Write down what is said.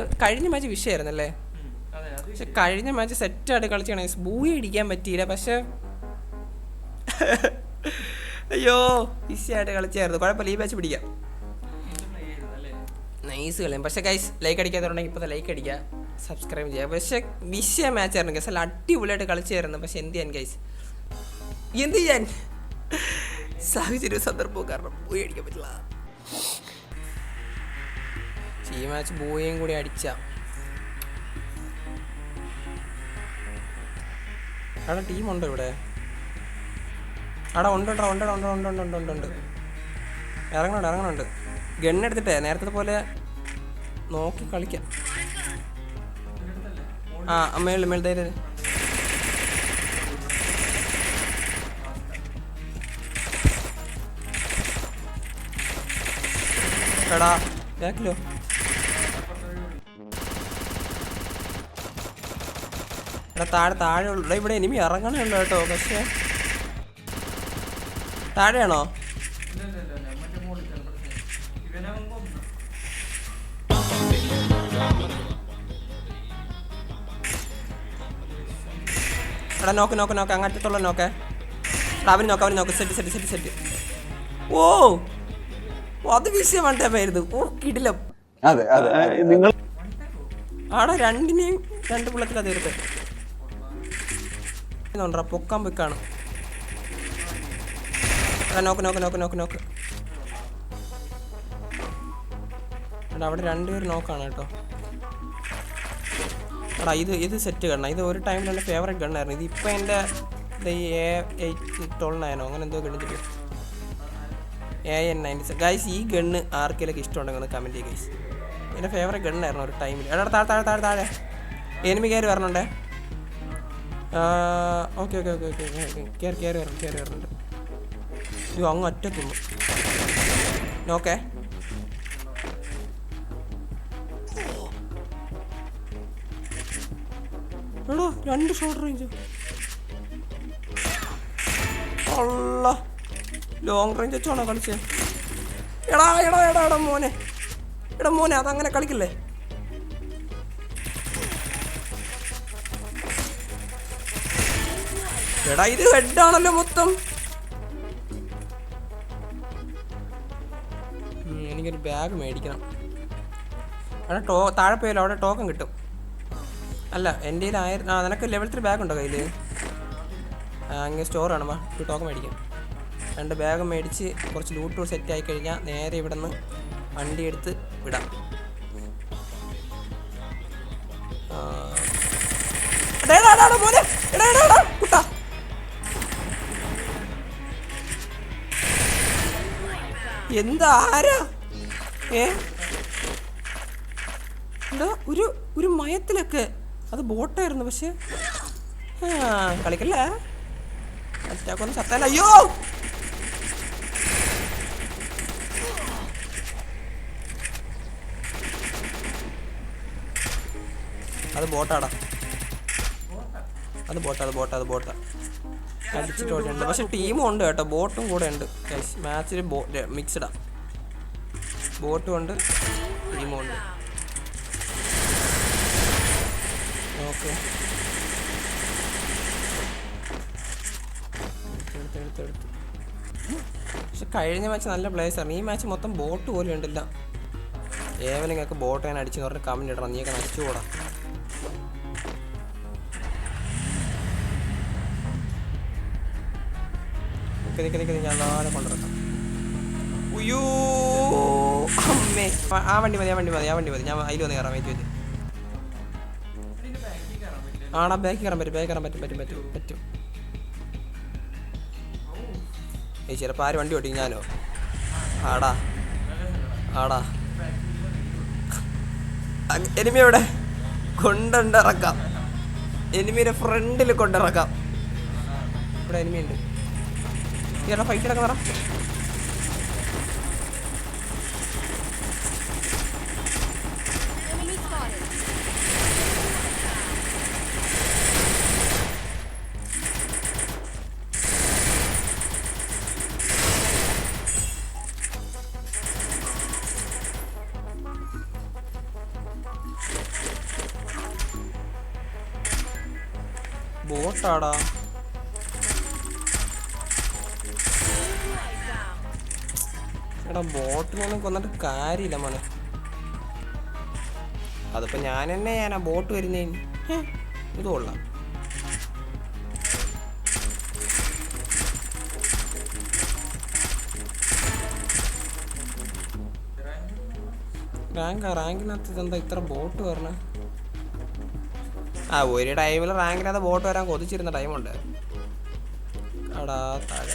പക്ഷെ കഴിഞ്ഞ മാച്ച് വിഷയമായിരുന്നല്ലേ പക്ഷെ കഴിഞ്ഞ മാച്ച് സെറ്റായിട്ട് കളിച്ചാണ് ബൂയി അടിക്കാൻ പറ്റിയില്ല. പക്ഷെ അയ്യോ ഈസിയായിട്ട് കളിച്ചായിരുന്നു. കുഴപ്പമില്ല ഈ മാച്ച് പിടിക്കാം. നൈസ് കളിയും. പക്ഷെ ഗൈസ് ലൈക്ക് അടിക്കാത്തതുണ്ടെങ്കിൽ ഇപ്പോൾ ലൈക്ക് അടിക്കുക. സബ്സ്ക്രൈബ് ചെയ്യുക. പക്ഷെ വിഷയ മാച്ച് ആയിരുന്നു ഗൈസ് അല്ല അടിപൊളിയായിട്ട് കളിച്ചായിരുന്നു. പക്ഷെ എന്ത് ചെയ്യാൻ ഗൈസ് എന്ത് ചെയ്യാൻ? സാഹചര്യം സന്ദർഭവും കാരണം പോയി അടിക്കാൻ പറ്റില്ല. ഈ മാച്ച് ബോയും കൂടി അടിച്ച. അവിടെ ടീമുണ്ടോ ഇവിടെ? അവിടെ ഉണ്ടോ ഉണ്ടോ ഉണ്ടോ ഉണ്ടോ ഉണ്ടോ ഉണ്ടോ ഉണ്ട്. ഇറങ്ങണുണ്ട് ഇറങ്ങണുണ്ട്. ഗണ്ണെടുത്തിട്ടേ നേരത്തെ പോലെ നോക്കി കളിക്കാം. ആ അമ്മയുള്ള മേൽ ധൈര്യം എടാ ബാക്കിലോ താഴെ താഴെ ഉള്ളു ഇവിടെ എനിമി ഇറങ്ങണേ ഉള്ളു കേട്ടോ പക്ഷേ. താഴെയാണോ? ഇല്ല ഇല്ല ഇല്ല ഇല്ല മറ്റേ ഇവനെ അവൻ കൊന്നു എടാ നോക്ക് നോക്ക് നോക്ക് അങ്ങറ്റത്തുള്ള നോക്കേ. എടാ അവന് നോക്ക് അവന് നോക്ക്. Set set set set. ഓ അത് വിഷയം വേണ്ടായിരുന്നു ഓ കിടിലം. അതെ അതെ. നിങ്ങൾ ആടാ രണ്ടിനെയും രണ്ട് പുള്ളത്തിലാ തീർത്ത്. ഇതുണ്ടാ പൊക്കാൻ പൊക്കാണ് കാണും നോക്ക് നോക്ക് നോക്ക് നോക്ക് നോക്ക്. എടാ അവിടെ രണ്ടുപേർ നോക്കാണ് കേട്ടോ. എടാ ഇത് ഇത് സെറ്റ് ഗണ്ണ ഇത് ഒരു ടൈമിൽ എന്റെ ഫേവറേറ്റ് ഗണ്ണായിരുന്നു ഇത് ഇപ്പം എന്റെ എ എയ്റ്റ് ട്വൽ നയനോ അങ്ങനെ എന്തോ ഗണ്ണിച്ചിട്ട് A N ninety seven guys ഈ ഗണ്ണ് ആർക്കെങ്കിലും ഇഷ്ടമുണ്ടെങ്കിൽ ഒന്ന് കമന്റ് ചെയ്യുക ഗൈസ് എന്റെ ഫേവറേറ്റ് ഗണ്ണായിരുന്നു ഒരു ടൈമിൽ എടാ താഴെ താഴെ താഴെ താഴെ. എനിമി കയറി വരണുണ്ടേ? ഓക്കെ ഓക്കെ ഓക്കെ ഓക്കെ കയറി വരണം കയറി വരണുണ്ട് അയ്യോ അങ്ങ് ഒറ്റത്തുള്ളു ഓക്കെ രണ്ട് ഷോർട്ട് റേഞ്ച് ഉള്ള ലോങ് റേഞ്ച് വെച്ചാണോ കളിച്ചേ? എടാ എടാ എടാ എടാ മോനെ. എടാ മോനെ അതങ്ങനെ കളിക്കില്ലേ? എടാ ഇത് ഹെഡാണല്ലോ മൊത്തം. എനിക്കൊരു ബാഗ് മേടിക്കണം. അവിടെ ടോ താഴെ പോയല്ലോ അവിടെ ടോക്കൺ കിട്ടും. അല്ല എന്റെ കയ്യിൽ ആയിരം ആ നിനക്ക് ലെവൽ ത്രീ ബാഗ് ഉണ്ടോ കയ്യിൽ അങ്ങനെ സ്റ്റോർ ആണ് വാ ഒരു ടോക്കൺ മേടിക്കാം. രണ്ട് ബാഗ് മേടിച്ച് കുറച്ച് ലൂട്ട് സെറ്റ് ആയി കഴിഞ്ഞാൽ നേരെ ഇവിടെ നിന്ന് വണ്ടി എടുത്ത് വിടാം. ആ. മോനെ. എടാ, എന്താ ആരാ? ഏ? എന്താ ഒരു ഒരു മയത്തിലൊക്കെ. അത് ബോട്ടായിരുന്നു പക്ഷെ. കളിക്കല്ലേ? അറ്റാക്കൊന്നും ചത്താല. അയ്യോ! അത് ബോട്ടാടാ. അത് ബോട്ടാ അത് ബോട്ടാ അത് ബോട്ടാ. അടിച്ചിട്ട് ഓടിയുണ്ട് പക്ഷെ ടീമും ഉണ്ട് കേട്ടോ. ബോട്ടും കൂടെ ഉണ്ട്. മാച്ചിൽ ബോ മിക്സ്ഡാ ബോട്ടും ഉണ്ട് ടീമും ഉണ്ട്. ഓക്കെ. പക്ഷെ കഴിഞ്ഞ മാച്ച് നല്ല പ്ലേസ് ആണ് ഈ മാച്ച് മൊത്തം ബോട്ട് പോലും ഉണ്ടല്ല. ഏവനിങ്ങൾക്ക് ബോട്ട് ഞാൻ അടിച്ചു പറഞ്ഞ് കമന്റ് ഇടണം. നീയൊക്കെ നശിച്ചു കൂടാ നിക്ക് നിക്ക് ഞാൻ നാളെ കൊണ്ടിറക്കാം ഉയ്യോ അമ്മേ. ആ- വണ്ടി മതി ആ വണ്ടി മതി ആ വണ്ടി മതി. ഞാൻ അതിൽ വന്ന് കയറാം വെയിറ്റ് വെച്ച് ആണാ ബാക്കിൽ കയറാൻ പറ്റും ബാക്ക് കയറാൻ പറ്റും പറ്റും പറ്റും പറ്റും. ഏ ചിലപ്പോൾ ആര് വണ്ടി ഓടിക്കും ഞാനോ? ആടാ. ആടാ. എനിമി എവിടെ? കൊണ്ടിറക്കാം എനിമിയുടെ ഫ്രണ്ടിൽ കൊണ്ടിറക്കാം ഇവിടെ എനിമി ഉണ്ട് ഇയാളെ ഫൈറ്റിലൊക്കെ തറ ബോട്ടാടാ എടാ ബോട്ടിനൊന്നും കൊന്നിട്ട് കാര്യമില്ല മോനെ. അതിപ്പോ ഞാൻ തന്നെ ഞാനാ ബോട്ട് വരുന്നേ ഇത് കൊള്ളാം. റാങ്ക് റാങ്കിനകത്ത് ഇതെന്താ ഇത്ര ബോട്ട് വരണ? ആ ഒരു ടൈമിൽ റാങ്കിനകത്ത് ബോട്ട് വരാൻ കൊതിച്ചിരുന്ന ടൈമുണ്ട് അടാ താഴെ